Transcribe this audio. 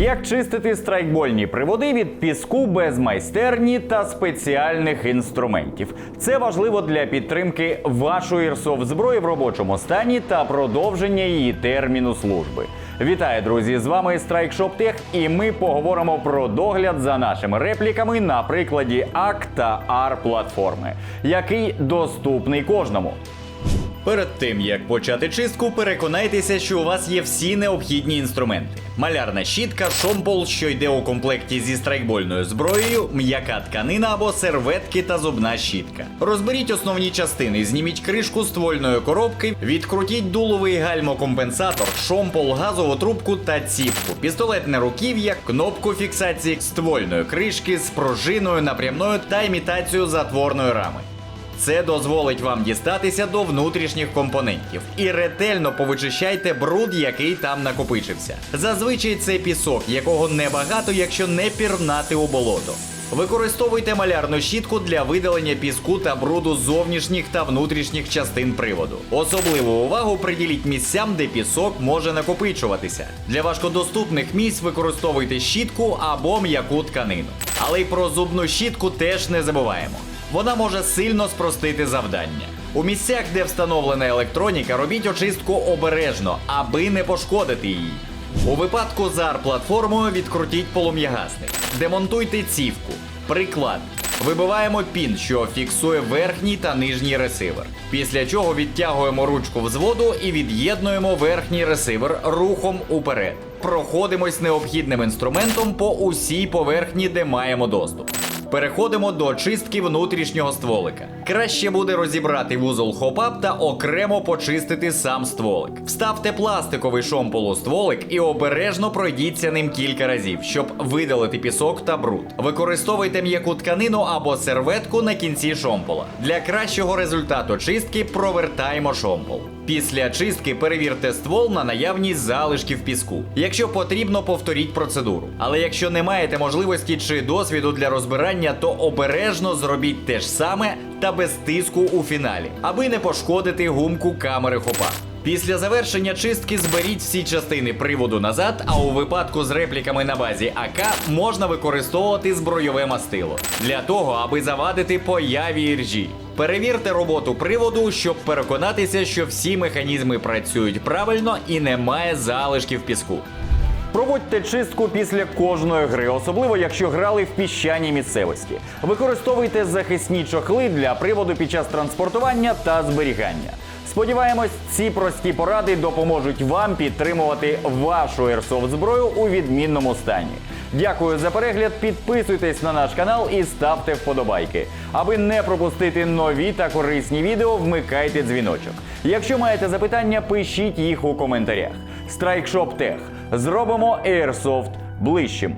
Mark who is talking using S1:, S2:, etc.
S1: Як чистити страйкбольні приводи від піску без майстерні та спеціальних інструментів? Це важливо для підтримки вашої airsoft зброї в робочому стані та продовження її терміну служби. Вітаю, друзі! З вами Shop Tech і ми поговоримо про догляд за нашими репліками на прикладі АК та AR платформи, який доступний кожному. Перед тим як почати чистку, переконайтеся, що у вас є всі необхідні інструменти: малярна щітка, шомпол, що йде у комплекті зі страйкбольною зброєю, м'яка тканина або серветки та зубна щітка. Розберіть основні частини, зніміть кришку ствольної коробки, відкрутіть дуловий гальмокомпенсатор, шомпол, газову трубку та ціпку, пістолетне руків'я, кнопку фіксації ствольної кришки з пружиною напрямною та імітацією затворної рами. Це дозволить вам дістатися до внутрішніх компонентів і ретельно повичищайте бруд, який там накопичився. Зазвичай це пісок, якого небагато, якщо не пірнати у болото. Використовуйте малярну щітку для видалення піску та бруду зовнішніх та внутрішніх частин приводу. Особливу увагу приділіть місцям, де пісок може накопичуватися. Для важкодоступних місць використовуйте щітку або м'яку тканину. Але й про зубну щітку теж не забуваємо. Вона може сильно спростити завдання. У місцях, де встановлена електроніка, робіть очистку обережно, аби не пошкодити її. У випадку з AR-платформою відкрутіть полум'ягасник. Демонтуйте цівку. Приклад. Вибиваємо пін, що фіксує верхній та нижній ресивер. Після чого відтягуємо ручку взводу і від'єднуємо верхній ресивер рухом уперед. Проходимось необхідним інструментом по усій поверхні, де маємо доступ. Переходимо до чистки внутрішнього стволика. Краще буде розібрати вузол хопап та окремо почистити сам стволик. Вставте пластиковий шомпол у стволик і обережно пройдіться ним кілька разів, щоб видалити пісок та бруд. Використовуйте м'яку тканину або серветку на кінці шомпола. Для кращого результату чистки провертаємо шомпол. Після чистки перевірте ствол на наявність залишків піску. Якщо потрібно, повторіть процедуру. Але якщо не маєте можливості чи досвіду для розбирання, то обережно зробіть те ж саме та без тиску у фіналі, аби не пошкодити гумку камери хопа. Після завершення чистки зберіть всі частини приводу назад, а у випадку з репліками на базі АК можна використовувати збройове мастило для того, аби завадити появі іржі. Перевірте роботу приводу, щоб переконатися, що всі механізми працюють правильно і немає залишків піску. Проводьте чистку після кожної гри, особливо якщо грали в піщаній місцевості. Використовуйте захисні чохли для приводу під час транспортування та зберігання. Сподіваємось, ці прості поради допоможуть вам підтримувати вашу airsoft зброю у відмінному стані. Дякую за перегляд. Підписуйтесь на наш канал і ставте вподобайки. Аби не пропустити нові та корисні відео, вмикайте дзвіночок. Якщо маєте запитання, пишіть їх у коментарях. Страйкшоп Тех. Зробимо Airsoft ближчим.